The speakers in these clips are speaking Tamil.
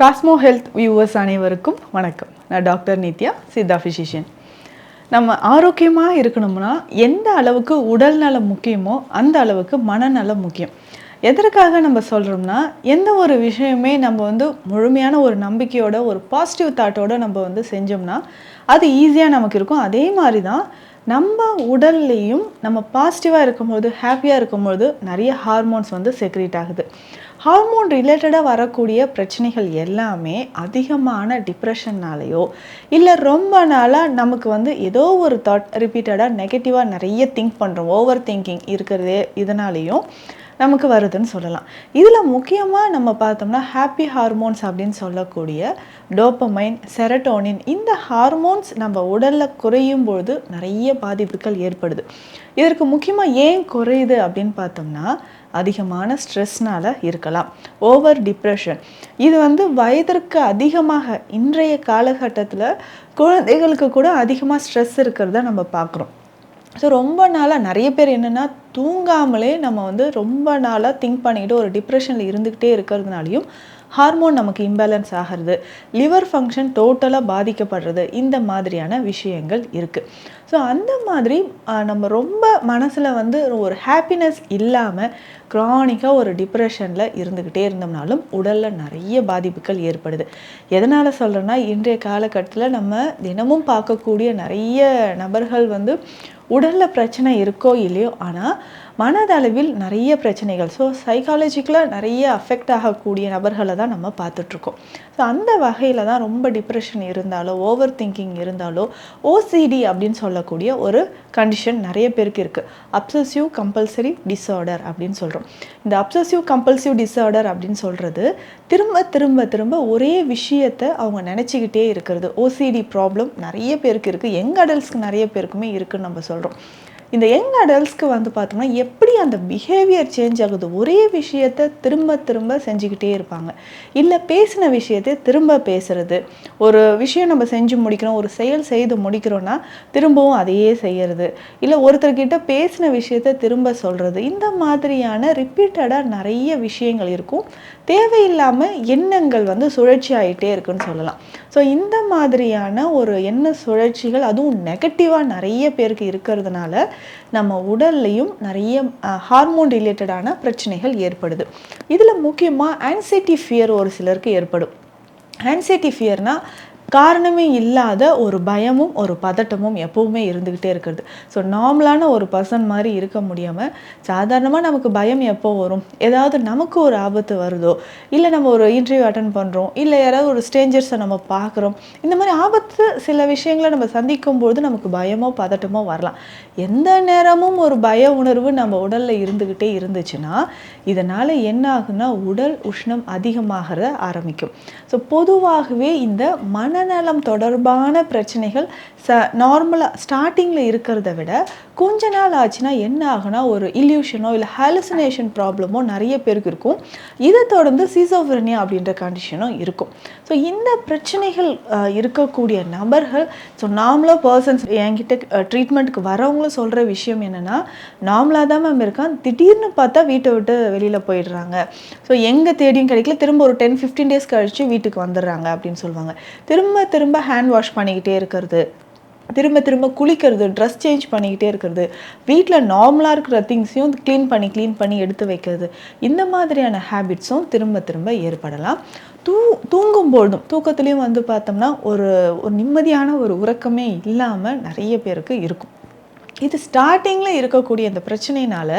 காஸ்மோ ஹெல்த் வியூவர்ஸ் அனைவருக்கும் வணக்கம். நான் டாக்டர் நித்யா சித்தா ஃபிசிஷியன் நம்ம ஆரோக்கியமாக இருக்கணும்னா எந்த அளவுக்கு உடல் நலம் முக்கியமோ அந்த அளவுக்கு மனநலம் முக்கியம். எதற்காக நம்ம சொல்கிறோம்னா எந்த ஒரு விஷயமே நம்ம வந்து முழுமையான ஒரு நம்பிக்கையோட ஒரு பாசிட்டிவ் தாட்டோட நம்ம வந்து செஞ்சோம்னா அது ஈஸியாக நமக்கு இருக்கும். அதே மாதிரி தான் நம்ம உடல்லையும் நம்ம பாசிட்டிவாக இருக்கும்போது ஹாப்பியாக இருக்கும்போது நிறைய ஹார்மோன்ஸ் வந்து செக்ரேட் ஆகுது. ஹார்மோன் ரிலேட்டடாக வரக்கூடிய பிரச்சனைகள் எல்லாமே அதிகமான டிப்ரெஷன்னாலேயோ இல்லை ரொம்ப நாளாக நமக்கு வந்து ஏதோ ஒரு தாட் ரிப்பீட்டடாக நெகட்டிவாக நிறைய திங்க் பண்ணுறோம் ஓவர் திங்கிங் இருக்கிறதே இதனாலேயும் நமக்கு வருதுன்னு சொல்லலாம். இதில் முக்கியமாக நம்ம பார்த்தோம்னா ஹாப்பி ஹார்மோன்ஸ் அப்படின்னு சொல்லக்கூடிய டோப்பமைன் செரட்டோனின் இந்த ஹார்மோன்ஸ் நம்ம உடலில் குறையும் பொழுது நிறைய பாதிப்புகள் ஏற்படுது. இதற்கு முக்கியமாக ஏன் குறையுது அப்படின்னு பார்த்தோம்னா அதிகமான ஸ்ட்ரெஸ்னால் இருக்கலாம். ஓவர் டிப்ரெஷன் இது வந்து வயதிற்கு அதிகமாக இன்றைய காலகட்டத்தில் குழந்தைகளுக்கு கூட அதிகமாக ஸ்ட்ரெஸ் இருக்கிறத நம்ம பார்க்குறோம் ஸோ ரொம்ப நாளாக நிறைய பேர் என்னென்னா தூங்காமலே நம்ம வந்து ரொம்ப நாளாக திங்க் பண்ணிக்கிட்டு ஒரு டிப்ரெஷனில் இருந்துக்கிட்டே இருக்கிறதுனாலையும் ஹார்மோன் நமக்கு இம்பேலன்ஸ் ஆகிறது லிவர் ஃபங்க்ஷன் டோட்டலாக பாதிக்கப்படுறது இந்த மாதிரியான விஷயங்கள் இருக்குது ஸோ அந்த மாதிரி நம்ம ரொம்ப மனசில் வந்து ஒரு ஹாப்பினஸ் இல்லாமல் க்ரானிக்காக ஒரு டிப்ரெஷனில் இருந்துக்கிட்டே இருந்தோம்னாலும் உடலில் நிறைய பாதிப்புகள் ஏற்படுது. எதனால் சொல்கிறேன்னா இன்றைய காலகட்டத்தில் நம்ம தினமும் பார்க்கக்கூடிய நிறைய நபர்கள் வந்து உடலில் பிரச்சனை இருக்கோ இல்லையோ ஆனால் மனதளவில் நிறைய பிரச்சனைகள். ஸோ சைக்காலஜிக்கலாக நிறைய அஃபெக்ட் ஆகக்கூடிய நபர்களை தான் நம்ம பார்த்துட்ருக்கோம். ஸோ அந்த வகையில் தான் ரொம்ப டிப்ரெஷன் இருந்தாலோ ஓவர் திங்கிங் இருந்தாலோ ஓசிடி அப்படின்னு சொல்லக்கூடிய ஒரு கண்டிஷன் நிறைய பேருக்கு இருக்குது அப்சசிவ் கம்பல்சரி டிஸார்டர் அப்படின்னு சொல்கிறோம் இந்த அப்சசிவ் கம்பல்சிவ் டிஸார்டர் அப்படின்னு சொல்கிறது திரும்ப திரும்ப திரும்ப ஒரே விஷயத்தை அவங்க நினச்சிக்கிட்டே இருக்கிறது. ஓசிடி ப்ராப்ளம் நிறைய பேருக்கு இருக்குது யங் அடல்ட்ஸ்க்கு நிறைய பேருக்குமே இருக்குதுன்னு நம்ம சொல்கிறோம் இந்த யங் அடல்ட்ஸ்க்கு வந்து பார்த்தோம்னா எப்படி அந்த பிஹேவியர் சேஞ்ச் ஆகுது? ஒரே விஷயத்தை திரும்ப திரும்ப செஞ்சுக்கிட்டே இருப்பாங்க. இல்லை பேசின விஷயத்தை திரும்ப பேசுறது. ஒரு விஷயம் நம்ம செஞ்சு முடிக்கிறோம் ஒரு செயல் செய்து முடிக்கிறோன்னா திரும்பவும் அதையே செய்யறது. இல்லை ஒருத்தர்கிட்ட பேசின விஷயத்தை திரும்ப சொல்கிறது இந்த மாதிரியான ரிப்பீட்டடாக நிறைய விஷயங்கள் இருக்கும். தேவையில்லாமல் எண்ணங்கள் வந்து சுழற்சி ஆகிட்டே இருக்குன்னு சொல்லலாம். ஸோ இந்த மாதிரியான ஒரு எண்ண சுழற்சிகள் அதுவும் நெகட்டிவாக நிறைய பேருக்கு இருக்கிறதுனால நம்ம உடல்லையும் நிறைய ஹார்மோன் ரிலேட்டடான பிரச்சனைகள் ஏற்படுது. இதில் முக்கியமாக ஆன்சைட்டி ஃபியர் ஒரு சிலருக்கு ஏற்படும். ஆன்சைட்டி ஃபியர்னால் காரணமே இல்லாத ஒரு பயமும் ஒரு பதட்டமும் எப்பவுமே இருந்துக்கிட்டே இருக்கிறது. ஸோ நார்மலான ஒரு பர்சன் மாதிரி இருக்க முடியாமல் சாதாரணமாக நமக்கு பயம் எப்போ வரும்? ஏதாவது நமக்கு ஒரு ஆபத்து வருதோ? இல்லை நம்ம ஒரு இன்டர்வியூ அட்டன் பண்ணுறோம் இல்லை யாராவது ஒரு ஸ்ட்ரேஞ்சர்ஸை நம்ம பார்க்குறோம். இந்த மாதிரி ஆபத்து சில விஷயங்களை நம்ம சந்திக்கும் பொழுது நமக்கு பயமோ பதட்டமோ வரலாம். எந்த நேரமும் ஒரு பய உணர்வு நம்ம உடலில் இருந்துக்கிட்டே இருந்துச்சுன்னா இதனால் என்ன ஆகுன்னா உடல் உஷ்ணம் அதிகமாகிற ஆரம்பிக்கும். ஸோ பொதுவாகவே இந்த மன மனநலம் தொடர்பான பிரச்சனைகள் ச நார்மலாக ஸ்டார்டிங்கில் இருக்கிறத விட கொஞ்ச நாள் ஆச்சுன்னா என்ன ஆகுனா ஒரு இல்யூஷனோ இல்லை ஹாலுசினேஷன் ப்ராப்ளமோ நிறைய பேருக்கு இருக்கும். இதை தொடர்ந்து சீசோஃபிரனியா அப்படின்ற கண்டிஷனும் இருக்கும். ஸோ இந்த பிரச்சனைகள் இருக்கக்கூடிய நபர்கள் ஸோ நார்மலாக பர்சன்ஸ் என்கிட்ட ட்ரீட்மெண்ட்டுக்கு வரவங்களும் சொல்கிற விஷயம் என்னென்னா நார்மலாக தான் மேம் இருக்கான் திடீர்னு பார்த்தா வீட்டை விட்டு வெளியில் போயிடுறாங்க. ஸோ எங்கே தேடியும் கிடைக்கல திரும்ப ஒரு டென் ஃபிஃப்டீன் டேஸ் கழித்து வீட்டுக்கு வந்துடுறாங்க அப்படின்னு சொல்லுவாங்க. திரும்ப திரும்ப திரும்ப ஹேண்ட் வாஷ் பண்ணிக்கிட்டே இருக்கிறது. திரும்ப திரும்ப குளிக்கிறது ட்ரெஸ் சேஞ்ச் பண்ணிக்கிட்டே இருக்கிறது. வீட்டில் நார்மலாக இருக்கிற திங்ஸையும் க்ளீன் பண்ணி க்ளீன் பண்ணி எடுத்து வைக்கிறது. இந்த மாதிரியான ஹேபிட்ஸும் திரும்ப திரும்ப ஏற்படலாம். தூ தூங்கும்பொழுதும் தூக்கத்துலேயும் வந்து பார்த்தோம்னா ஒரு ஒரு நிம்மதியான ஒரு உறக்கமே இல்லாமல் நிறைய பேருக்கு இருக்கும். இது ஸ்டார்டிங்கில் இருக்கக்கூடிய இந்த பிரச்சனையினால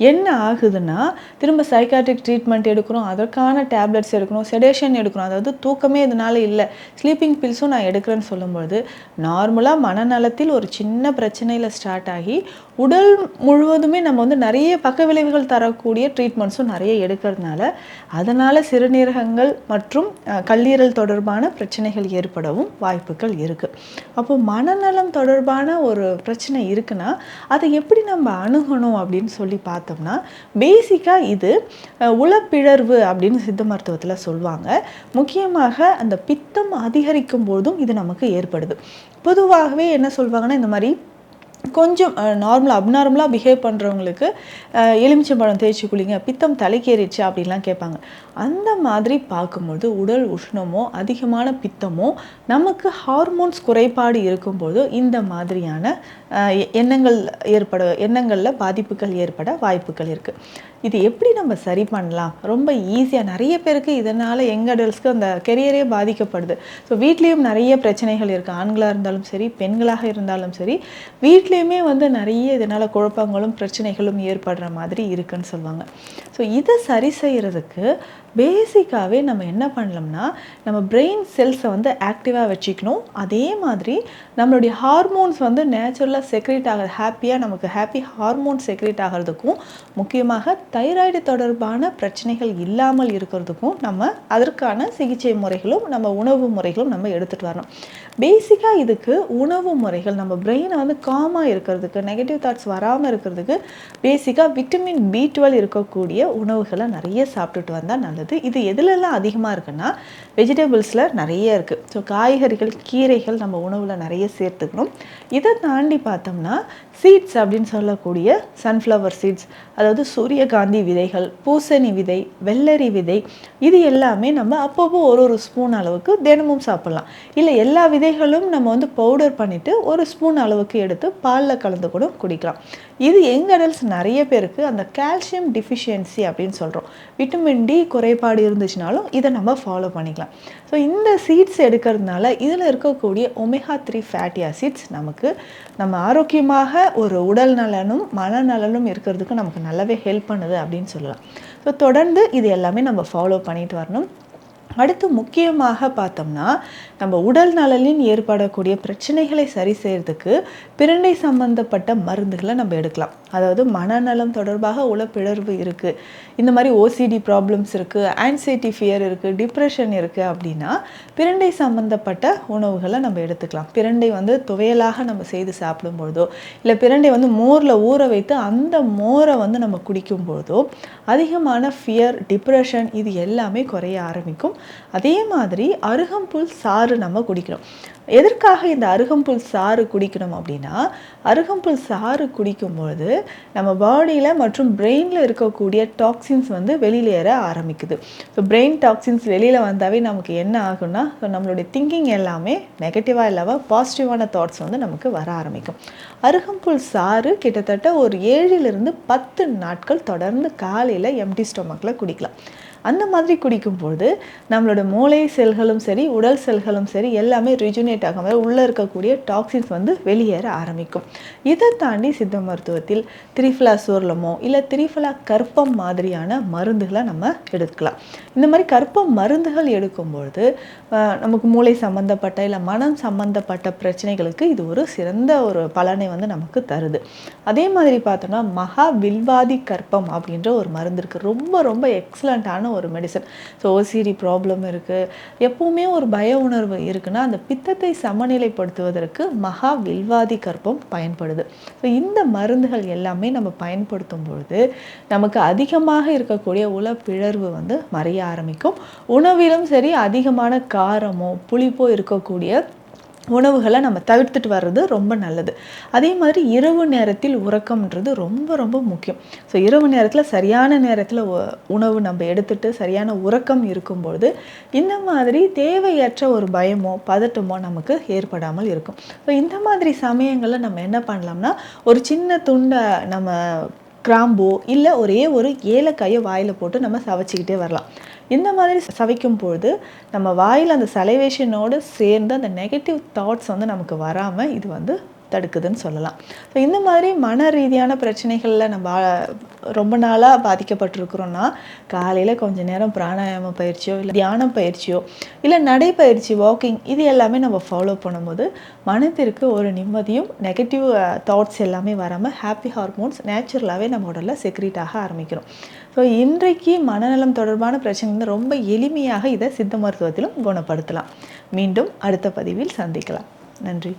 என்ன ஆகுதுன்னா திரும்ப சைக்காட்ரிக் ட்ரீட்மெண்ட் எடுக்கிறோம் அதற்கான டேப்லெட்ஸ் எடுக்கணும் செடேஷன் எடுக்கணும் அதாவது தூக்கமே இதனால் இல்லை. ஸ்லீப்பிங் பில்ஸும் நான் எடுக்கிறேன்னு சொல்லும்பொழுது நார்மலாக மனநலத்தில் ஒரு சின்ன பிரச்சனையில் ஸ்டார்ட் ஆகி உடல் முழுவதுமே நம்ம வந்து நிறைய பக்க விளைவுகள் தரக்கூடிய ட்ரீட்மெண்ட்ஸும் நிறைய எடுக்கிறதுனால அதனால் சிறுநீரகங்கள் மற்றும் கல்லீரல் தொடர்பான பிரச்சனைகள் ஏற்படவும் வாய்ப்புகள் இருக்குது அப்போ மனநலம் தொடர்பான ஒரு பிரச்சனை இருக்குன்னா அதை எப்படி நம்ம அணுகணும் அப்படின்னு சொல்லி பார்த்தோம்னா பேசிக்காக இது உளப்பிழர்வு அப்படின்னு சித்த மருத்துவத்தில் சொல்லுவாங்க. முக்கியமாக அந்த பித்தம் அதிகரிக்கும் போதும் இது நமக்கு ஏற்படுது. பொதுவாகவே என்ன சொல்லுவாங்கன்னா இந்த மாதிரி கொஞ்சம் நார்மலாக அப்நார்மலாக பிஹேவ் பண்ணுறவங்களுக்கு எலுமிச்சம்பழம் தேய்ச்சி குளிங்க பித்தம் தலைக்கேறிடுச்சு அப்படின்லாம் கேட்பாங்க. அந்த மாதிரி பார்க்கும்போது உடல் உஷ்ணமோ அதிகமான பித்தமோ நமக்கு ஹார்மோன்ஸ் குறைபாடு இருக்கும்போது இந்த மாதிரியான எ- எண்ணங்கள் ஏற்பட எண்ணங்களில் பாதிப்புகள் ஏற்பட வாய்ப்புகள் இருக்குது இது எப்படி நம்ம சரி பண்ணலாம்? ரொம்ப ஈஸியாக நிறைய பேருக்கு இதனால் யங் அடல்ட்ஸ்க்கு அந்த கெரியரே பாதிக்கப்படுது. ஸோ வீட்லேயும் நிறைய பிரச்சனைகள் இருக்குது ஆண்களாக இருந்தாலும் சரி பெண்களாக இருந்தாலும் சரி வீட்லேயுமே வந்து நிறைய இதனால் குழப்பங்களும் பிரச்சனைகளும் ஏற்படுற மாதிரி இருக்குன்னு சொல்லுவாங்க. ஸோ இதை சரி செய்கிறதுக்கு பேசிக்காகவே நம்ம என்ன பண்ணலாம்னா நம்ம பிரெயின் செல்ஸை வந்து ஆக்டிவாக வச்சுக்கணும். அதே மாதிரி நம்மளுடைய ஹார்மோன்ஸ் வந்து நேச்சுரலாக செக்ரேட் ஆகிற ஹாப்பியாக நமக்கு ஹாப்பி ஹார்மோன் செக்ரேட் ஆகிறதுக்கும் முக்கியமாக தைராய்டு தொடர்பான பிரச்சனைகள் இல்லாமல் இருக்கிறதுக்கும் நம்ம அதற்கான சிகிச்சை முறைகளும் நம்ம உணவு முறைகளும் நம்ம எடுத்துகிட்டு வரணும். பேசிக்காக இதுக்கு உணவு முறைகள் நம்ம பிரெயினை வந்து காமாக இருக்கிறதுக்கு நெகட்டிவ் தாட்ஸ் வராமல் இருக்கிறதுக்கு பேசிக்காக விட்டமின் பி டுவெல் இருக்கக்கூடிய உணவுகளை நிறைய சாப்பிட்டுட்டு வந்தால் நல்லது. இது எதுலெல்லாம் அதிகமாக இருக்குன்னா வெஜிடபிள்ஸில் நிறைய இருக்குது ஸோ காய்கறிகள் கீரைகள் நம்ம உணவில் நிறைய சேர்த்துக்கணும். இதை தாண்டி பார்த்தோம்னா சீட்ஸ் அப்படின்னு சொல்லக்கூடிய சன்ஃப்ளவர் சீட்ஸ் அதாவது சூரியகாந்தி விதைகள் பூசணி விதை வெள்ளரி விதை இது எல்லாமே நம்ம அப்பப்போ ஒரு ஒரு ஸ்பூன் அளவுக்கு தினமும் சாப்பிட்லாம். இல்லை எல்லா விதைகளும் நம்ம வந்து பவுடர் பண்ணிவிட்டு ஒரு ஸ்பூன் அளவுக்கு எடுத்து பாலில் கலந்து கூட குடிக்கலாம். இது யங் அடல்ட்ஸ் நிறைய பேருக்கு அந்த கால்சியம் டிஃபிஷியன்சி அப்படின்னு சொல்கிறோம் விட்டமின் டி குறைபாடு இருந்துச்சுனாலும் இதை நம்ம ஃபாலோ பண்ணிக்கலாம். ஸோ இந்த சீட்ஸ் எடுக்கிறதுனால இதில் இருக்கக்கூடிய ஒமேகா த்ரீ ஃபேட்டி ஆசிட்ஸ் நமக்கு நம்ம ஆரோக்கியமாக ஒரு உடல் நலனும் மனநலனும் இருக்கிறதுக்கு நமக்கு நல்லாவே ஹெல்ப் பண்ணுது அப்படின்னு சொல்லலாம். ஸோ தொடர்ந்து இது எல்லாமே நம்ம ஃபாலோ பண்ணிட்டு வரணும். அடுத்து முக்கியமாக பார்த்தோம்னா நம்ம உடல் நலனில் ஏற்படக்கூடிய பிரச்சனைகளை சரி செய்யறதுக்கு பிரண்டை சம்பந்தப்பட்ட மருந்துகளை நம்ம எடுக்கலாம். அதாவது மனநலம் தொடர்பாக உளப்பிழர்வு இருக்குது இந்த மாதிரி ஓசிடி ப்ராப்ளம்ஸ் இருக்குது ஆன்சைட்டி ஃபியர் இருக்குது டிப்ரெஷன் இருக்குது அப்படின்னா பிரண்டை சம்பந்தப்பட்ட உணவுகளை நம்ம எடுத்துக்கலாம். பிரண்டை வந்து துவையலாக நம்ம செய்து சாப்பிடும்பொழுதோ இல்லை பிரண்டை வந்து மோரில் ஊற வைத்து அந்த மோரை வந்து நம்ம குடிக்கும் பொழுதோ அதிகமான ஃபியர் டிப்ரெஷன் இது எல்லாமே குறைய ஆரம்பிக்கும். அதே மாதிரி அருகம்புல் சாறு நம்ம குடிக்கணும் எதற்காக இந்த அருகம்புல் சாறு குடிக்கணும் அப்படின்னா அருகம்புல் சாறு குடிக்கும்பொழுது நம்ம பாடியில் மற்றும் பிரெயினில் இருக்கக்கூடிய டாக்ஸின்ஸ் வந்து வெளியேற ஆரம்பிக்குது. ஸோ பிரெயின் டாக்ஸின்ஸ் வெளியில் வந்தாவே நமக்கு என்ன ஆகும்னா ஸோ நம்மளுடைய திங்கிங் எல்லாமே நெகட்டிவாக இல்லாமல் பாசிட்டிவான தாட்ஸ் வந்து நமக்கு வர ஆரம்பிக்கும். அருகம்புல் சாறு கிட்டத்தட்ட ஒரு ஏழிலிருந்து பத்து நாட்கள் தொடர்ந்து காலையில் எம்டி ஸ்டொமக்கில் குடிக்கலாம். அந்த மாதிரி குடிக்கும்போது நம்மளோட மூளை செல்களும் சரி உடல் செல்களும் சரி எல்லாமே ரிஜுனேட் ஆகும் உள்ளே இருக்கக்கூடிய டாக்ஸின்ஸ் வந்து வெளியேற ஆரம்பிக்கும். இதை தாண்டி சித்த மருத்துவத்தில் திரிஃபலா சூர்லமோ இல்லை திரிஃபலா கற்பம் மாதிரியான மருந்துகளை நம்ம எடுக்கலாம் இந்த மாதிரி கற்பம் மருந்துகள் எடுக்கும்பொழுது நமக்கு மூளை சம்மந்தப்பட்ட இல்லை மனம் சம்மந்தப்பட்ட பிரச்சனைகளுக்கு இது ஒரு சிறந்த ஒரு பலனை வந்து நமக்கு தருது. அதே மாதிரி பார்த்தோம்னா மகா வில்வாதி கற்பம் அப்படின்ற ஒரு மருந்து இருக்குது ரொம்ப ரொம்ப எக்ஸலண்ட்டான ஒரு மெடிசன் ஸோ ஓசிடி ப்ராப்ளம் இருக்குது எப்போவுமே ஒரு பய உணர்வு இருக்குன்னா அந்த பித்தத்தை சமநிலைப்படுத்துவதற்கு மகா வில்வாதி கற்பம் பயன்படுது. ஸோ இந்த மருந்துகள் எல்லாமே நம்ம பயன்படுத்தும் பொழுது நமக்கு அதிகமாக இருக்கக்கூடிய உளப்பிழர்வு வந்து மறைய ஆரம்பிக்கும். உணவிலும் சரி அதிகமான காரமோ புளிப்போ இருக்கக்கூடிய உணவுகளை நம்ம தவிர்த்துட்டு வர்றது ரொம்ப நல்லது. அதே மாதிரி இரவு நேரத்தில் உறக்கம்ன்றது ரொம்ப ரொம்ப முக்கியம். ஸோ இரவு நேரத்தில் சரியான நேரத்தில் உணவு நம்ம எடுத்துட்டு சரியான உறக்கம் இருக்கும்பொழுது இந்த மாதிரி தேவையற்ற ஒரு பயமோ பதட்டமோ நமக்கு ஏற்படாமல் இருக்கும். ஸோ இந்த மாதிரி சமயங்களில் நம்ம என்ன பண்ணலாம்னா ஒரு சின்ன துண்டை நம்ம கிராம்போ இல்லை ஒரே ஒரு ஏலக்காயை வாயில் போட்டு நம்ம சவைச்சிக்கிட்டே வரலாம். இந்த மாதிரி சவைக்கும் பொழுது நம்ம வாயில் அந்த சலைவேஷனோடு சேர்ந்து அந்த நெகட்டிவ் தாட்ஸ் வந்து நமக்கு வராமல் இது வந்து தடுக்குதுன்னு சொல்லலாம். ஸோ இந்த மாதிரி மன ரீதியான பிரச்சனைகளில் நம்ம ரொம்ப நாளாக பாதிக்கப்பட்டிருக்கிறோன்னா காலையில் கொஞ்ச நேரம் பிராணாயாம பயிற்சியோ இல்லை தியானம் பயிற்சியோ இல்லை நடைப்பயிற்சி வாக்கிங் இது எல்லாமே நம்ம ஃபாலோ பண்ணும்போது மனதிற்கு ஒரு நிம்மதியும் நெகட்டிவ் தாட்ஸ் எல்லாமே வராமல் ஹாப்பி ஹார்மோன்ஸ் நேச்சுரலாகவே நம்ம உடலில் செக்ரீட் ஆக ஆரம்பிக்கிறோம். ஸோ இன்றைக்கு மனநலம் தொடர்பான பிரச்சனை வந்து ரொம்ப எளிமையாக இதை சித்த மருத்துவத்திலும் குணப்படுத்தலாம். மீண்டும் அடுத்த பதிவில் சந்திக்கலாம். நன்றி.